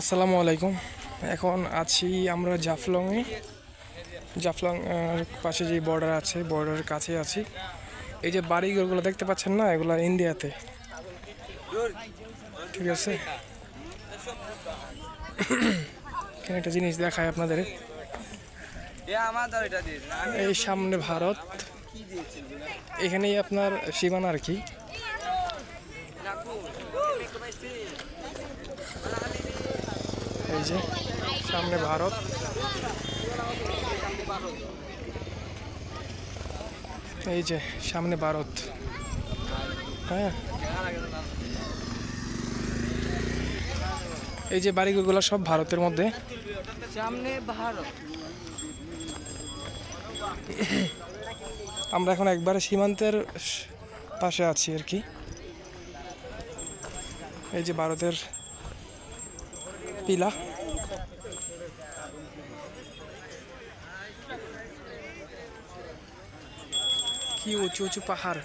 আসসালামু আলাইকুম। এখন আছি আমরা জাফলংয়ে। জাফলং পাশে যে বর্ডার আছে বর্ডারের কাছে আছি। এই যে বাড়িঘরগুলো দেখতে পাচ্ছেন না, এগুলো ইন্ডিয়াতে ঠিক আছে? এখানে একটা জিনিস দেখায় আপনাদের। এই সামনে ভারত। এখানেই আপনার সীমানা আর কি। যে সামনে ভারত। এই যে সামনে ভারত। হ্যাঁ। এই যে বাড়িগুলো সব ভারতের মধ্যে। সামনে ভারত। আমরা এখন একবারে সীমান্তের পাশে আছি আর কি। এই যে ভারতের পিলা। কি উঁচু উঁচু পাহাড়